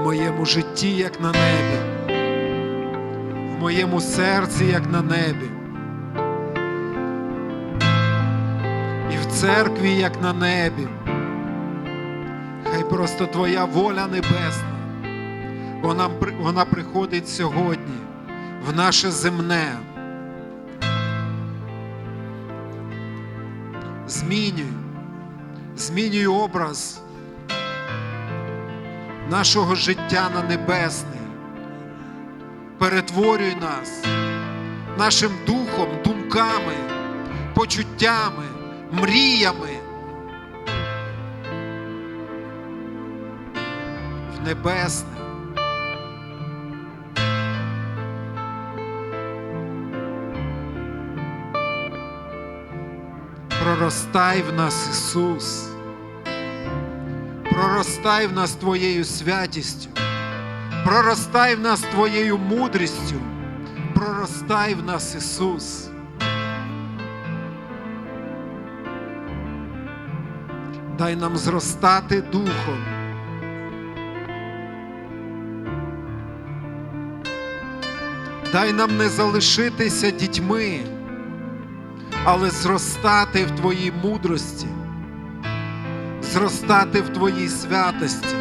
в моєму житті, як на небі, в моєму серці, як на небі, і в церкві, як на небі. Хай просто Твоя воля небесна, вона, вона приходить сьогодні в наше земне. Змінюй, змінюй образ нашого життя на небесне. Перетворюй нас нашим духом, думками, почуттями, мріями в небесне. Проростай в нас, Ісус. Проростай в нас Твоєю святістю. Проростай в нас Твоєю мудрістю. Проростай в нас, Ісус. Дай нам зростати духом. Дай нам не залишитися дітьми, але зростати в Твоїй мудрості, зростати в Твоїй святості,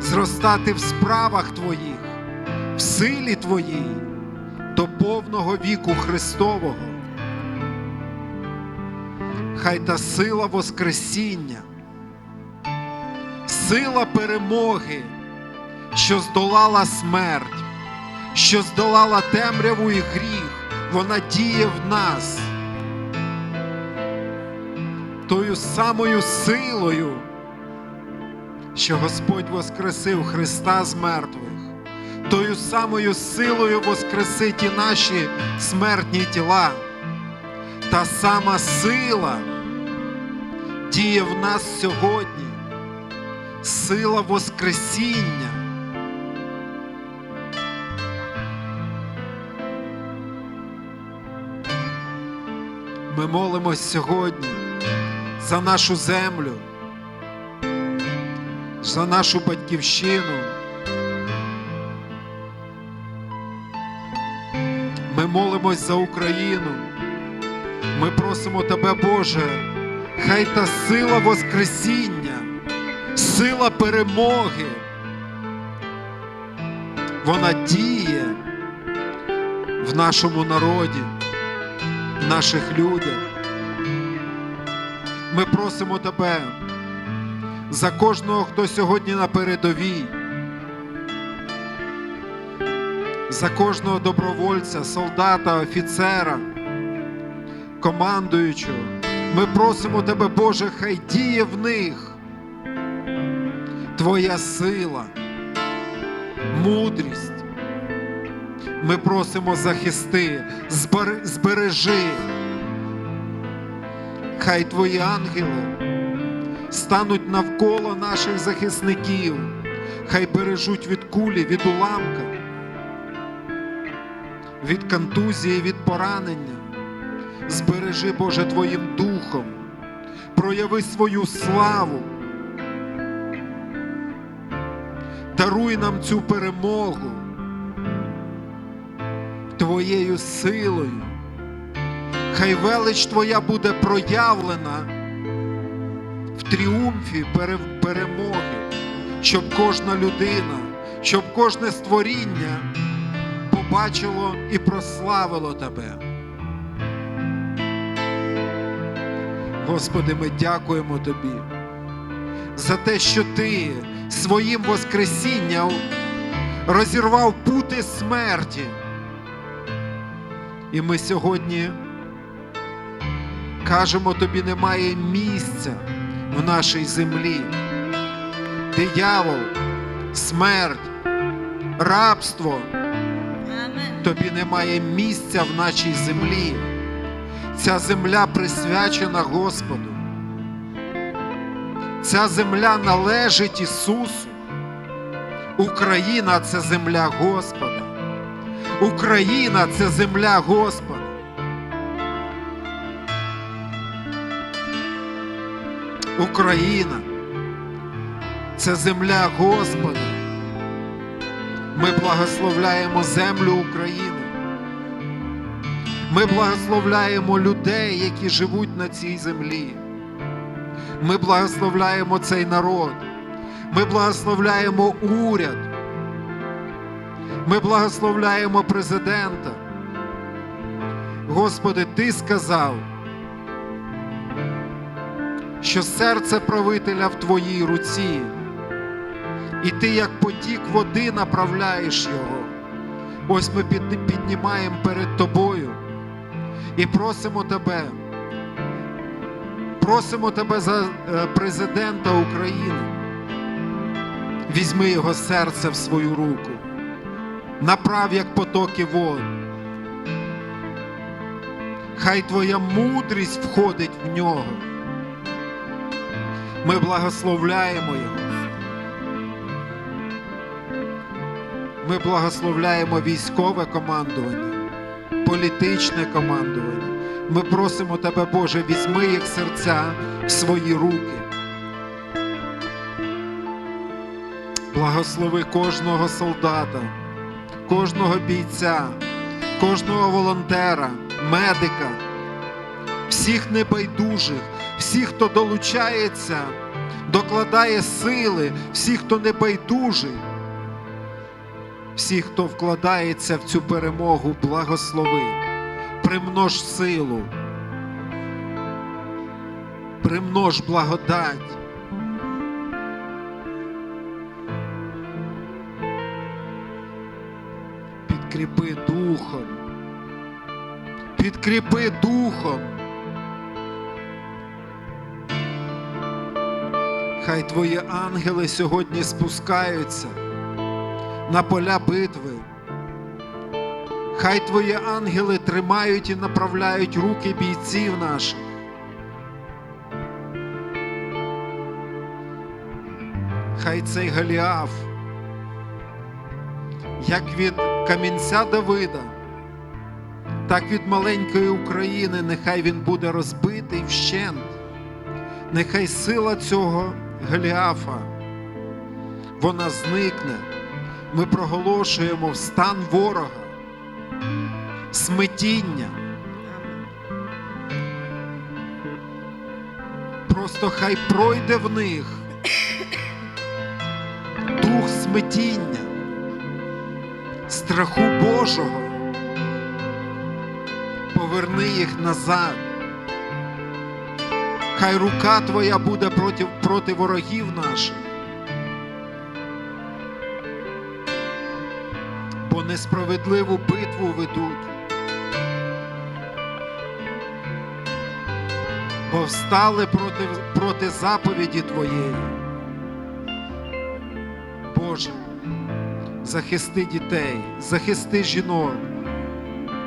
зростати в справах Твоїх, в силі Твоїй до повного віку Христового. Хай та сила Воскресіння, сила перемоги, що здолала смерть, що здолала темряву і гріх, вона діє в нас тою самою силою, що Господь воскресив Христа з мертвих, тою самою силою воскресить і наші смертні тіла. Та сама сила діє в нас сьогодні, сила Воскресіння. Ми молимось сьогодні за нашу землю, за нашу батьківщину. Ми молимось за Україну. Ми просимо Тебе, Боже, хай та сила Воскресіння, сила перемоги, вона діє в нашому народі, в наших людях. Ми просимо Тебе за кожного, хто сьогодні на передовій, за кожного добровольця, солдата, офіцера, командуючого. Ми просимо Тебе, Боже, хай діє в них Твоя сила, мудрість. Ми просимо захисти, збережи. Хай Твої ангели стануть навколо наших захисників, хай бережуть від кулі, від уламка, від контузії, від поранення. Збережи, Боже, Твоїм духом, прояви свою славу. Даруй нам цю перемогу Твоєю силою. Хай велич Твоя буде проявлена в тріумфі перемоги, щоб кожна людина, щоб кожне створіння побачило і прославило Тебе. Господи, ми дякуємо Тобі за те, що Ти своїм Воскресінням розірвав пути смерті. І ми сьогодні кажемо, тобі немає місця в нашій землі. Диявол, смерть, рабство, тобі немає місця в нашій землі. Ця земля присвячена Господу. Ця земля належить Ісусу. Україна це земля Господа. Україна це земля Господа. Україна це земля Господа. Ми благословляємо землю України. Ми благословляємо людей, які живуть на цій землі. Ми благословляємо цей народ. Ми благословляємо уряд. Ми благословляємо президента. Господи, Ти сказав, що серце правителя в Твоїй руці, і Ти, як потік води, направляєш його. Ось ми піднімаємо перед Тобою і просимо Тебе. Просимо Тебе за е, президента України. Візьми його серце в свою руку, направ як потоки вод. Хай Твоя мудрість входить в нього. Ми благословляємо його. Ми благословляємо військове командування, політичне командування. Ми просимо Тебе, Боже, візьми їх серця в свої руки. Благослови кожного солдата, кожного бійця, кожного волонтера, медика, всіх небайдужих, всіх, хто долучається, докладає сили, всіх, хто небайдужий, всіх, хто вкладається в цю перемогу, благослови, примнож силу, примнож благодать. Підкріпи духом. Підкріпи духом. Хай твої ангели сьогодні спускаються на поля битви. Хай твої ангели тримають і направляють руки бійців наших. Хай цей Голіаф, як від камінця Давида, так від маленької України, нехай він буде розбитий вщент. Нехай сила цього Голіафа, вона зникне. Ми проголошуємо в стан ворога, смитіння. Просто хай пройде в них дух смитіння, страху Божого. Поверни їх назад. Хай рука Твоя буде проти, проти ворогів наших. Бо несправедливу битву ведуть. Бо встали проти, проти заповіді Твоєї. Боже, захисти дітей, захисти жінок,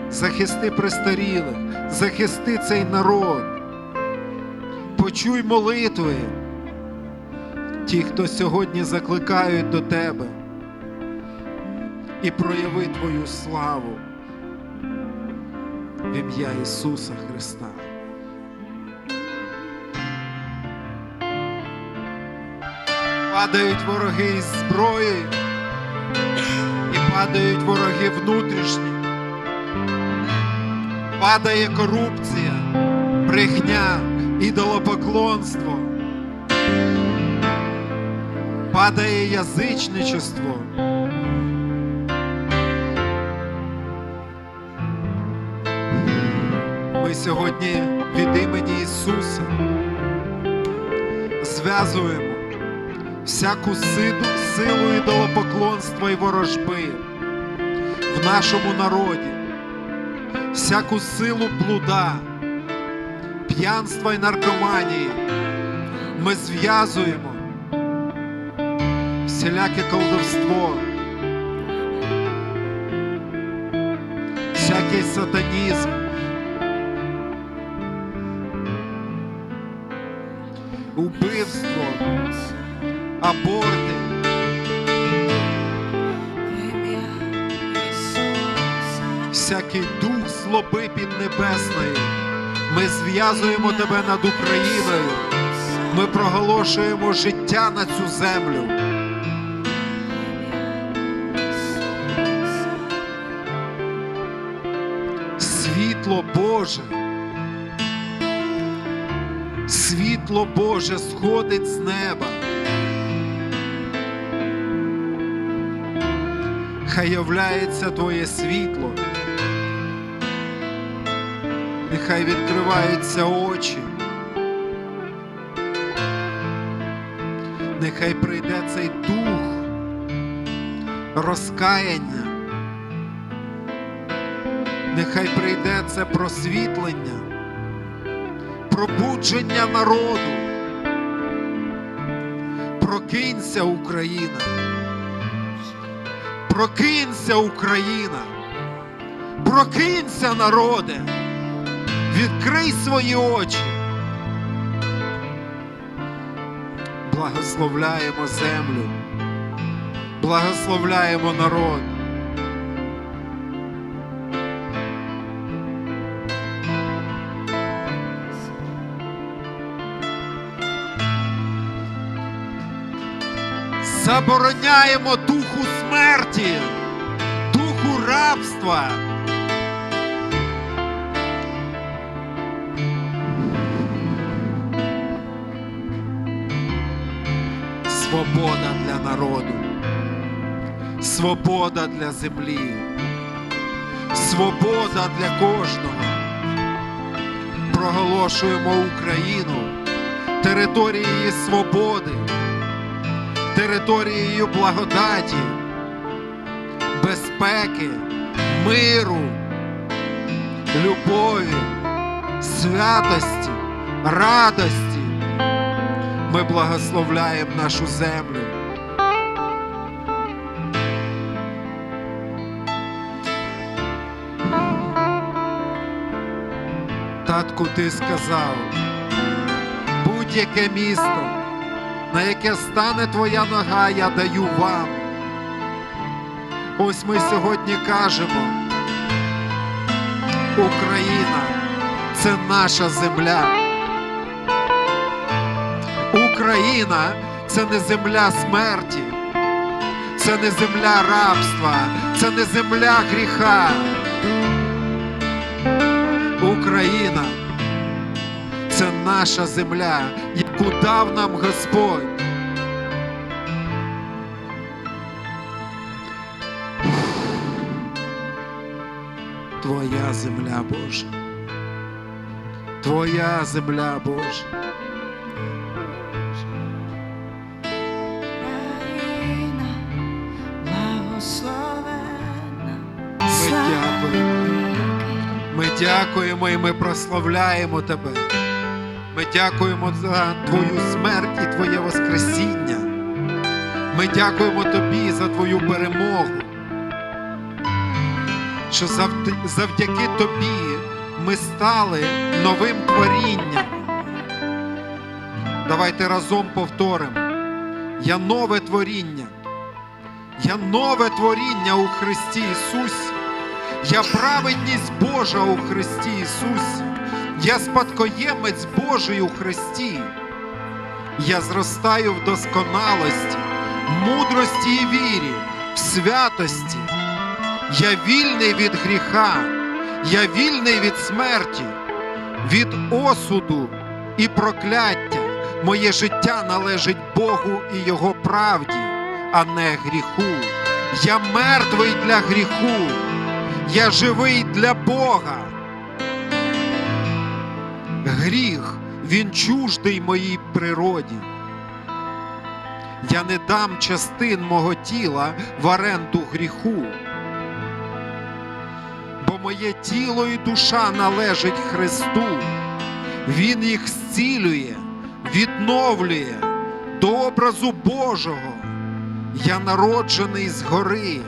захисти престарілих, захисти цей народ. Почуй молитви, ті, хто сьогодні закликають до Тебе, і прояви Твою славу в ім'я Ісуса Христа. Падають вороги із зброї і падають вороги внутрішні. Падає корупція, брехня, ідолопоклонство. Падає язичничество. Ми сьогодні від імені Ісуса зв'язуємо всяку силу, силу ідолопоклонства і ворожби в нашому народі, всяку силу блуда, п'янства і наркоманії. Ми зв'язуємо всіляке колдовство, всякий сатанізм. Убивство, аборти, всякий дух злоби піднебесної. Ми зв'язуємо тебе над Україною. Ми проголошуємо життя на цю землю. Світло Боже. Світло Боже сходить з неба. Хай являється Твоє світло. Нехай відкриваються очі. Нехай прийде цей дух розкаяння. Нехай прийде це просвітлення, пробудження народу. Прокинься, Україна. Прокинься, Україна. Прокинься, народе. Відкрий свої очі. Благословляємо землю. Благословляємо народ. Забороняємо духу смерті, духу рабства. Свобода для народу, свобода для землі, свобода для кожного. Проголошуємо Україну територією свободи, територією благодаті, безпеки, миру, любові, святості, радості. Ми благословляємо нашу землю. Татку, ти сказав, будь-яке місто, на яке стане твоя нога, я даю вам. Ось ми сьогодні кажемо, Україна це наша земля. Україна це не земля смерті, це не земля рабства, це не земля гріха. Україна це наша земля, яку дав нам Господь. Твоя земля Божа. Твоя земля Божа. Дякуємо і ми прославляємо Тебе. Ми дякуємо за Твою смерть і Твоє Воскресіння. Ми дякуємо Тобі за Твою перемогу. Що завдяки Тобі ми стали новим творінням. Давайте разом повторимо. Я нове творіння. Я нове творіння у Христі Ісусі. Я праведність Божа у Христі Ісусі. Я спадкоємець Божий у Христі. Я зростаю в досконалості, мудрості і вірі, в святості. Я вільний від гріха, я вільний від смерті, від осуду і прокляття. Моє життя належить Богу і Його правді, а не гріху. Я мертвий для гріху. Я живий для Бога. Гріх, він чуждий моїй природі. Я не дам частин мого тіла в оренду гріху. Бо моє тіло і душа належать Христу. Він їх зцілює, відновлює до образу Божого. Я народжений згори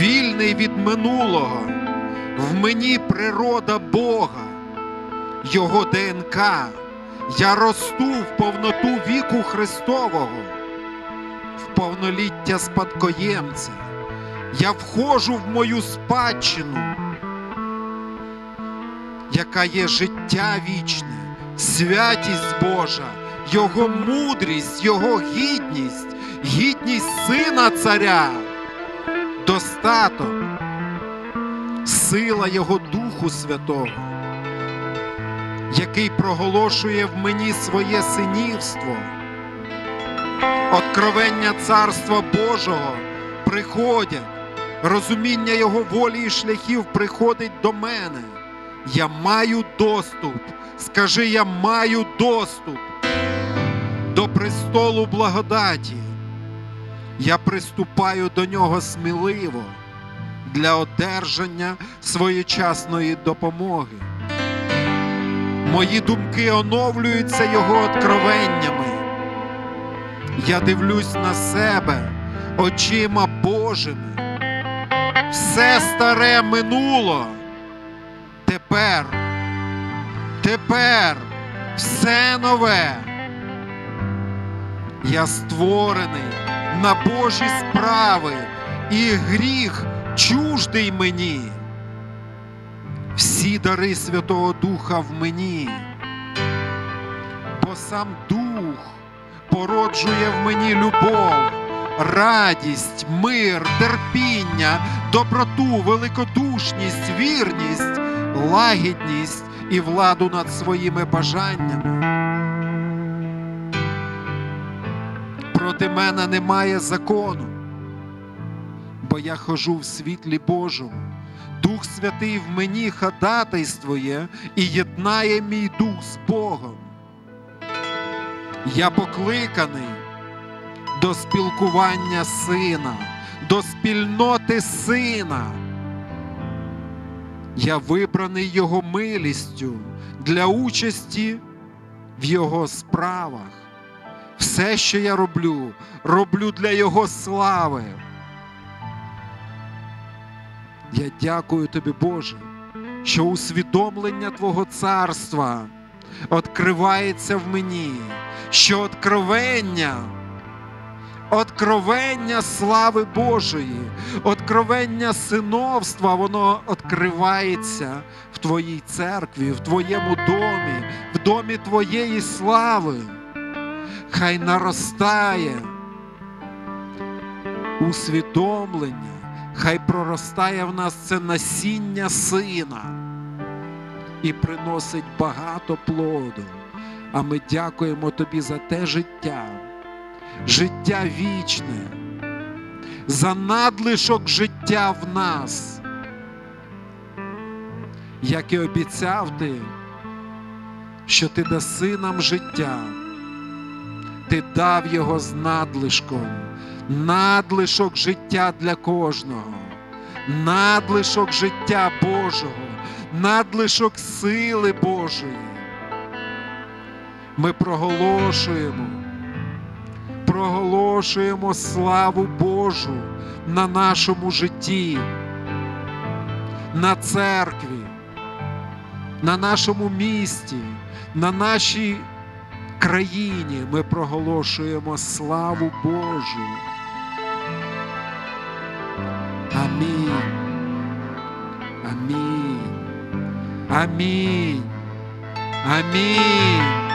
вільний від минулого, в мені природа Бога, Його ДНК. Я росту в повноту віку Христового, в повноліття спадкоємця. Я входжу в мою спадщину, яка є життя вічне, святість Божа, Його мудрість, Його гідність, гідність Сина Царя достаток, сила Його Духу Святого, який проголошує в мені своє синівство. Откровення Царства Божого приходять, розуміння Його волі і шляхів приходить до мене. Я маю доступ. Скажи, я маю доступ до престолу благодаті. Я приступаю до нього сміливо для одержання своєчасної допомоги. Мої думки оновлюються Його откровеннями. Я дивлюсь на себе очима Божими. Все старе минуло. Тепер, тепер все нове. Я створений на Божі справи, і гріх чуждий мені. Всі дари Святого Духа в мені, бо сам Дух породжує в мені любов, радість, мир, терпіння, доброту, великодушність, вірність, лагідність і владу над своїми бажаннями. Проти мене немає закону, бо я хожу в світлі Божому. Дух Святий в мені ходатайствує і єднає мій дух з Богом. Я покликаний до спілкування сина, до спільноти сина. Я вибраний Його милістю для участі в Його справах. Все, що я роблю, роблю для Його слави. Я дякую тобі, Боже, що усвідомлення Твого царства відкривається в мені, що откровення, откровення слави Божої, откровення синовства, воно відкривається в Твоїй церкві, в Твоєму домі, в домі Твоєї слави. Хай наростає усвідомлення, хай проростає в нас це насіння сина і приносить багато плоду. А ми дякуємо тобі за те життя, життя вічне, за надлишок життя в нас. Як і обіцяв ти, що ти даси нам життя, ти дав його з надлишком, надлишок життя для кожного, надлишок життя Божого, надлишок сили Божої. Ми проголошуємо, проголошуємо славу Божу на нашому житті, на церкві, на нашому місті, на нашій країні. Ми проголошуємо славу Божу. Амінь. Амінь. Амінь. Амінь.